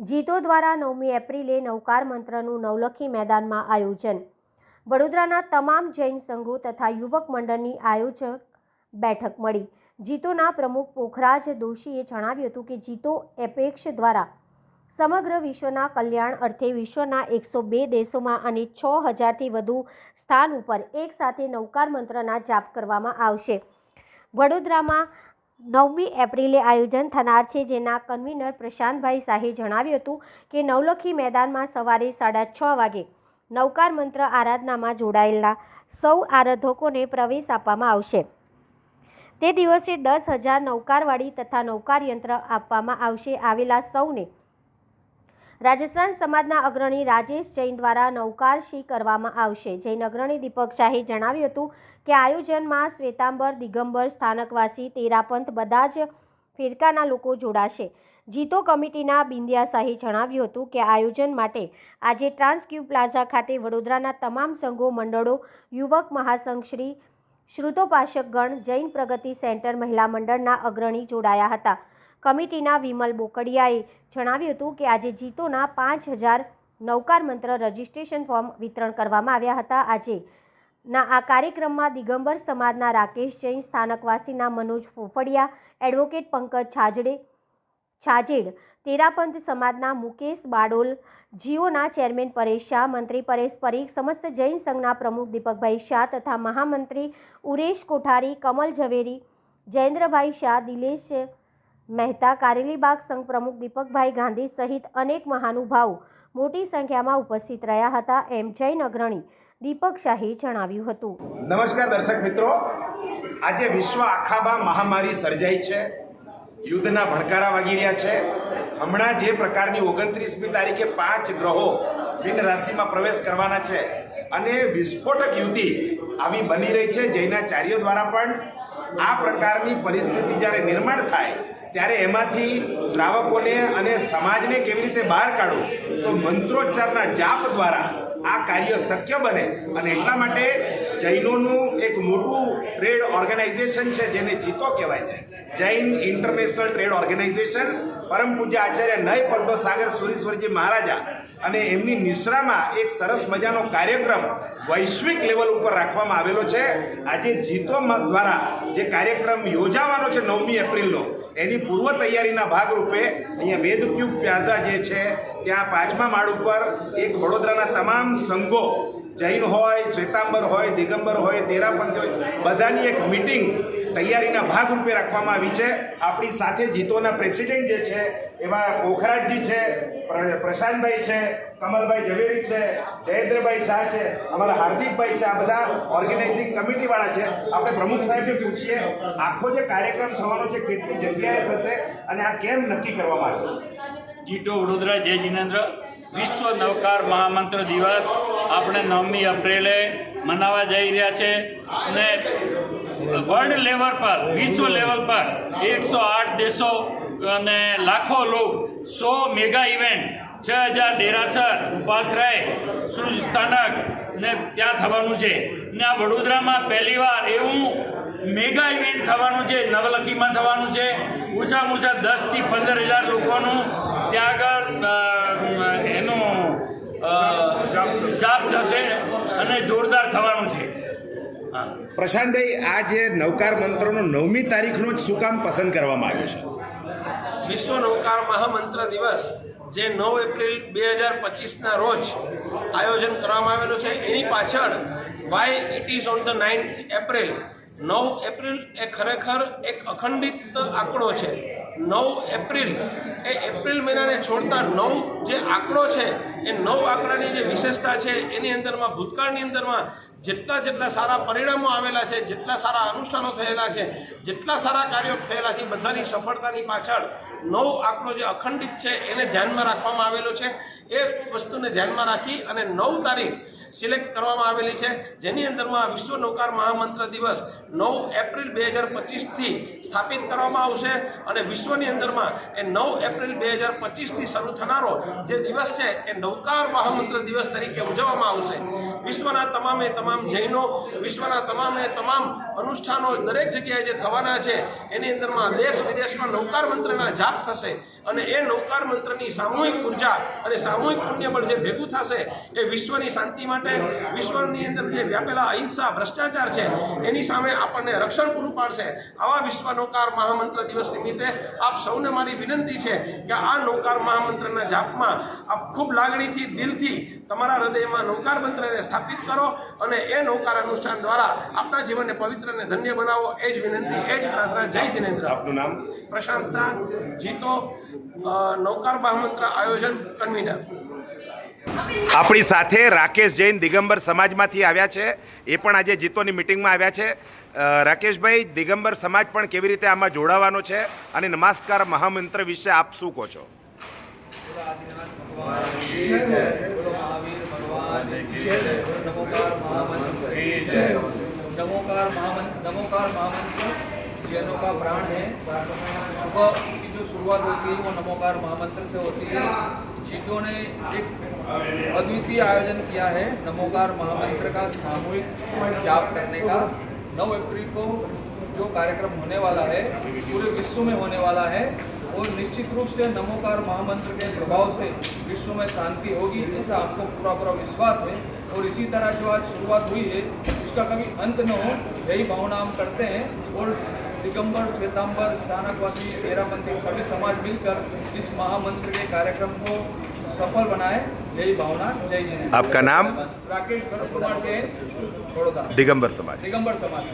જીતો દ્વારા નવમી એપ્રિલે નવકાર મંત્રનું નવલખી મેદાનમાં આયોજન. વડોદરાના તમામ જૈન સંઘો તથા યુવક મંડળની આયોજક બેઠક મળી. જીતોના પ્રમુખ પોખરાજ દોશીએ જણાવ્યું હતું કે જીતો એપેક્ષ દ્વારા સમગ્ર વિશ્વના કલ્યાણ અર્થે વિશ્વના એકસો બે દેશોમાં અને છ હજારથી વધુ સ્થાન ઉપર એકસાથે નવકાર મંત્રના જાપ કરવામાં આવશે. વડોદરામાં નવમી એપ્રિલે આયોજન થનાર છે, જેના કન્વીનર પ્રશાંતભાઈ શાહે જણાવ્યું હતું કે નવલખી મેદાનમાં સવારે સાડા છ વાગે નવકાર મંત્ર આરાધનામાં જોડાયેલા સૌ આરાધકોને પ્રવેશ આપવામાં આવશે. તે દિવસે દસ હજાર નૌકારવાળી તથા નૌકાર યંત્ર આપવામાં આવશે. આવેલા સૌને રાજસ્થાન સમાજના અગ્રણી રાજેશ જૈન દ્વારા નૌકારશી કરવામાં આવશે. જૈન અગ્રણી દીપક શાહે જણાવ્યું હતું કે, આયોજનમાં શ્વેતાંબર, દિગંબર, સ્થાનકવાસી, તેરાપંથ બધા જ ફિરકાના લોકો જોડાશે. જીતો કમિટીના બિંદિયા શાહે જણાવ્યું હતું કે, આયોજન માટે આજે ટ્રાન્સક્યુ પ્લાઝા ખાતે વડોદરાના તમામ સંઘો, મંડળો, યુવક મહાસંઘ શ્રી શ્રુતોપાસકગણ જૈન પ્રગતિ સેન્ટર, મહિલા મંડળના અગ્રણી જોડાયા હતા. કમિટીના વિમલ બોકડિયાએ જણાવ્યું હતું કે આજે જીતોના પાંચ હજાર નૌકાર મંત્ર રજિસ્ટ્રેશન ફોર્મ વિતરણ કરવામાં આવ્યા હતા. આજે ના આ કાર્યક્રમમાં દિગંબર સમાજના રાકેશ જૈન, સ્થાનકવાસીના મનોજ ફોફડિયા, એડવોકેટ પંકજ છાજડે, છાજેડ, તેરાપંથ સમાજના મુકેશ બાડોલ, જીઓના ચેરમેન પરેશ શાહ, મંત્રી પરેશ પરીખ, સમસ્ત જૈન સંઘના પ્રમુખ દીપકભાઈ શાહ તથા મહામંત્રી ઉરેશ કોઠારી, કમલ ઝવેરી, જયેન્દ્રભાઈ શાહ, દિલેશ મહેતા કારેલીબાગ સંઘ પ્રમુખ દીપકભાઈ ગાંધી સહિત અનેક મહાનુભાવો મોટી સંખ્યામાં ઉપસ્થિત રહ્યા હતા, એમ જૈન અગ્રણી દીપક શાહે જણાવ્યું હતું. નમસ્કાર દર્શક મિત્રો. આજે વિશ્વ આખામાં મહામારી સર્જાઈ છે. યુદ્ધના ભણકારા વાગી રહ્યા છે. હમણાં જે પ્રકારની ઓગણત્રીસમી તારીખે પાંચ ગ્રહો બિન રાશિમાં પ્રવેશ કરવાના છે અને વિસ્ફોટક યુતિ આવી બની રહી છે જૈનાચાર્યો દ્વારા પણ આ પ્રકારની પરિસ્થિતિ જ્યારે નિર્માણ થાય, ત્યારે એમાંથી શ્રાવકોને અને સમાજને કેવી રીતે બહાર કાઢવું? તો મંત્રોચ્ચારના જાપ દ્વારા આ કાર્ય શક્ય બને. અને એટલા માટે જૈનોનું એક મોટું ટ્રેડ ઓર્ગેનાઇઝેશન છે જેને જીતો કહેવાય છે. જૈન ઇન્ટરનેશનલ ટ્રેડ ઓર્ગેનાઇઝેશન પરમ પૂજ્ય આચાર્ય નય પદ્મસાગર સુરેશ્વરજી મહારાજા અને એમની નિશ્રામાં એક સરસ મજાનો કાર્યક્રમ વૈશ્વિક લેવલ ઉપર રાખવામાં આવેલો છે. આજે જીતો દ્વારા જે કાર્યક્રમ યોજાવાનો છે નવમી એપ્રિલનો, એની પૂર્વ તૈયારીના ભાગરૂપે અહીંયા વેદક્યુબ પ્યાઝા જે છે, ત્યાં પાંચમા માળ ઉપર એક વડોદરાના તમામ સંઘો જૈન હોય, શ્વેતાંબર હોય, દિગંબર હોય તેરાપંથ હોય બધાની એક મિટિંગ તૈયારીના ભાગરૂપે રાખવામાં આવી છે. આપણી સાથે જીતોના પ્રેસિડેન્ટ જે છે, એવા પોખરાજજી છે પ્રશાંતભાઈ છે, કમલભાઈ ઝવેરી છે, જયેન્દ્રભાઈ શાહ છે, અમારા હાર્દિકભાઈ છે, આ બધા ઓર્ગેનાઇઝિંગ કમિટીવાળા છે. આપણે પ્રમુખ સાહેબને પૂછીએ, આખો જે કાર્યક્રમ થવાનો છે, કેટલી જગ્યાએ થશે અને આ કેમ નક્કી કરવામાં આવ્યો છે? જીટો વડોદરા, જય જીનેન્દ્ર. વિશ્વ નવકાર મહામંત્ર દિવસ. આપણે નવમી એપ્રિલે મનાવવા જઈ રહ્યા છે. અને વર્લ્ડ લેવલ પર, વિશ્વ લેવલ પર એકસો આઠ દેશો અને લાખો લોક સો મેગા ઇવેન્ટ, છ હજાર ડેરાસર ઉપાસરાય સૂર્ય સ્થાનક ને ત્યાં થવાનું છે. ને આ વડોદરામાં પહેલીવાર એવું મેગા ઇવેન્ટ થવાનું છે નવલખીમાં થવાનું છે. ઓછામાં ઓછા દસથી પંદર હજાર લોકોનું ત્યાં આગળ એનું જાપ થશે અને જોરદાર થવાનું છે. પ્રશાંતભાઈ આ જે નવકાર મંત્રનો નવમી તારીખનો જ શું કામ પસંદ કરવામાં આવ્યો છે? વિશ્વ નૌકાર મહામંત્ર દિવસ જે નવ એપ્રિલ બે હજાર પચીસના રોજ આયોજન કરવામાં આવેલું છે. એની પાછળ why it is on the ninth April નવ એપ્રિલ એ ખરેખર એક અખંડિત આંકડો છે. નવ એપ્રિલ એ એપ્રિલ મહિનાને છોડતા નવ જે આંકડો છે, એ નવ આંકડાની જે વિશેષતા છે, એની અંદરમાં, ભૂતકાળની અંદરમાં જેટલા જેટલા સારા પરિણામો આવેલા છે, જેટલા સારા અનુષ્ઠાનો થયેલા છે, જેટલા સારા કાર્યો થયેલા છે બધાની સફળતાની પાછળ નવ આંકડો જે અખંડિત છે, એને ધ્યાનમાં રાખવામાં આવેલો છે. એ વસ્તુને ધ્યાનમાં રાખી અને નવ તારીખ સિલેક્ટ કરવામાં આવેલી છે. જેની અંદરમાં વિશ્વ નૌકાર મહામંત્ર દિવસ નવ એપ્રિલ બે હજાર પચીસથી સ્થાપિત કરવામાં આવશે અને વિશ્વની અંદરમાં એ નવ એપ્રિલ બે હજાર પચીસથી શરૂ થનારો જે દિવસ છે એ નૌકાર મહામંત્ર દિવસ તરીકે ઉજવવામાં આવશે. વિશ્વના તમામે તમામ જૈનો, વિશ્વના તમામે તમામ અનુષ્ઠાનો દરેક જગ્યાએ જે થવાના છે, એની અંદરમાં દેશ વિદેશમાં નૌકાર મંત્રના જાપ થશે. અને એ નૌકાર મંત્રની સામૂહિક ઊર્જા અને સામૂહિક પુણ્યબળ જે ભેગું થશે એ વિશ્વની શાંતિ માટે વિશ્વની અંદર જે વ્યાપેલા અહિંસા ભ્રષ્ટાચાર છે એની સામે આપણને રક્ષણ પૂરું પાડશે. આવા વિશ્વ નૌકાર મહામંત્ર દિવસ નિમિત્તે આપ સૌને મારી વિનંતી છે કે આ નૌકાર મહામંત્રના જાપમાં આપ ખૂબ લાગણીથી દિલથી તમારા હૃદયમાં નૌકાર મંત્રને સ્થાપિત કરો અને એ નૌકાર અનુષ્ઠાન દ્વારા આપણા જીવનને પવિત્ર અને ધન્ય બનાવો. એ જ વિનંતી એ જ પ્રાર્થના. જય જિનેન્દ્ર. આપનું નામ? પ્રશાંત શાહ જીતો નૌકાર મહામંત્ર આયોજન કન્વીનર. આપણી સાથે રાકેશ જૈન દિગંબર સમાજમાંથી આવ્યા છે. એ પણ આજે જીતોની મિટિંગમાં આવ્યા છે. રાકેશભાઈ દિગંબર સમાજ પણ કેવી રીતે આમાં જોડાવાનો છે અને નમસ્કાર મહામંત્ર વિશે આપ શું કહો છો? નમોકાર મહાવીર जैनों का प्राण है। सुबह की जो शुरुआत होती है, वो नमोकार महामंत्र से होती है। जीतों ने एक अद्वितीय आयोजन किया है, नमोकार महामंत्र का सामूहिक जाप करने का। 9 अप्रैल को जो कार्यक्रम होने वाला है, पूरे विश्व में होने वाला है, और निश्चित रूप से नमोकार महामंत्र के प्रभाव से विश्व में शांति होगी, ऐसा आपको पूरा पूरा विश्वास है। और इसी तरह जो आज शुरुआत हुई है, उसका कभी अंत न हो, यही भावना हम करते हैं। और दिगंबर श्वेतांबर स्थानकवासी तेरापंथी सभी समाज मिलकर इस महामंत्र के कार्यक्रम को सफल बनाए यही भावना जय जी आपका नाम राकेश भरत कुमार जैन बड़ौदा दिगंबर समाज दिगंबर समाज